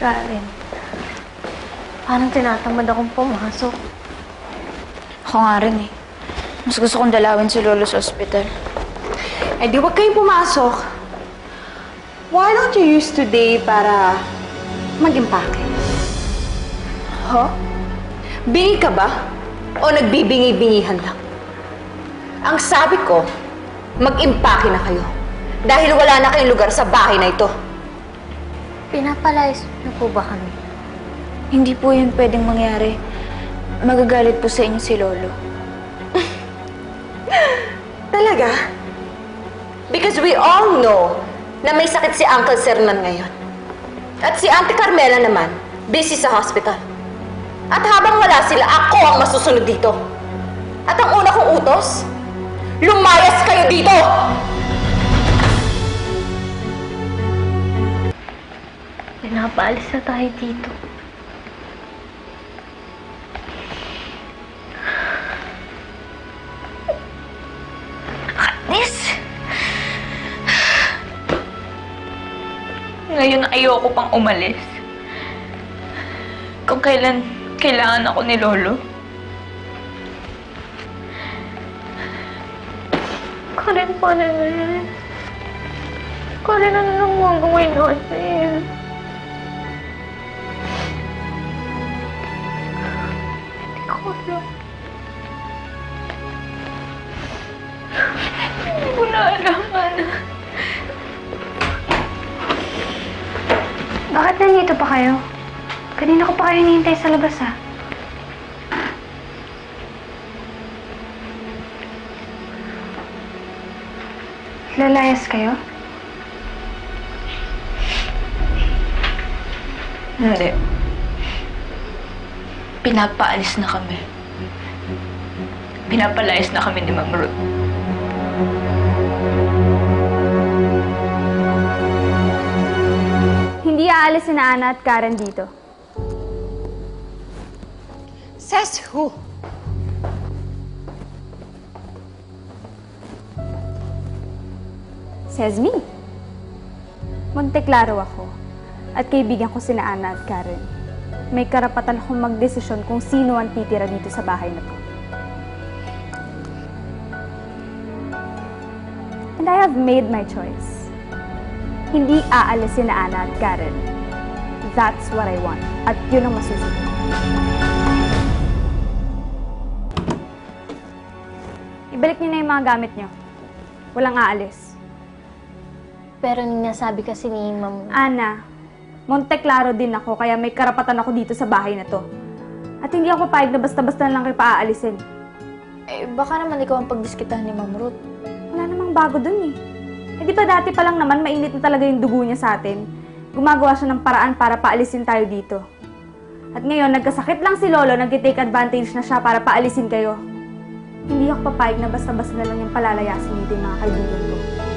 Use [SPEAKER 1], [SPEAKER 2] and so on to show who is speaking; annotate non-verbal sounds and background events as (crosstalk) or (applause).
[SPEAKER 1] Karen, parang tinatamad akong pumasok.
[SPEAKER 2] Ako nga rin eh. Mas gusto kong dalawin si Lolo sa ospital.
[SPEAKER 3] Eh di wag kayong pumasok. Why don't you use today para mag-impake? Huh? Bingi ka ba? O nagbibingi-bingihan lang? Ang sabi ko, mag-impake na kayo. Dahil wala na kayong lugar sa bahay na ito.
[SPEAKER 1] Pinapalayas na po ba kami?
[SPEAKER 2] Hindi po yun pwedeng mangyari. Magagalit po sa inyo si Lolo. (laughs)
[SPEAKER 3] Talaga? Because we all know na may sakit si Uncle Sernan ngayon. At si Auntie Carmela naman, busy sa hospital. At habang wala sila, ako ang masusunod dito. At ang una kong utos, lumayas kayo dito!
[SPEAKER 1] Pinapaalis na tayo dito.
[SPEAKER 2] Miss! Ngayon ayoko pang umalis. Kung kailan kailangan ako ni Lolo.
[SPEAKER 1] Karen, paano na yan? Karen, ano nang mga gawin natin? Hindi ko na alam, Ana. Bakit nandito pa kayo? Kanina ko pa kayo hinihintay sa labas, ah. Lalayas kayo?
[SPEAKER 2] Hindi. Pinapaalis na kami. Pinapalayas na kami ni Ma'am Ruth.
[SPEAKER 4] Hindi aalis si na Ana at Karen dito.
[SPEAKER 3] Says who?
[SPEAKER 4] Says me. Monteklaro ako. At kaibigan ko sina Ana at Karen. May karapatan akong magdesisyon kung sino ang titira dito sa bahay na to. Have made my choice. Hindi aalis si na Ana at Karen. That's what I want. At yun ang masusunod. Ibalik niyo na yung mga gamit niyo. Walang aalis.
[SPEAKER 1] Pero ninasabi kasi ni Ma'am
[SPEAKER 4] Ana, Monteklaro din ako kaya may karapatan ako dito sa bahay na to. At hindi ako papayag na basta-basta lang kayo paaalisin.
[SPEAKER 2] Eh, baka naman ikaw ang pagdiskitahan ni Ma'am Ruth.
[SPEAKER 4] Namang bago dun eh. Eh di ba dati pa lang naman mainit na talaga yung dugo niya sa atin. Gumagawa siya ng paraan para paalisin tayo dito. At ngayon, nagkasakit lang si Lolo, nag-take advantage na siya para paalisin kayo. Hindi ako papayag na basta-basta na lang yung palalayasin dito yung mga kaibigan ko.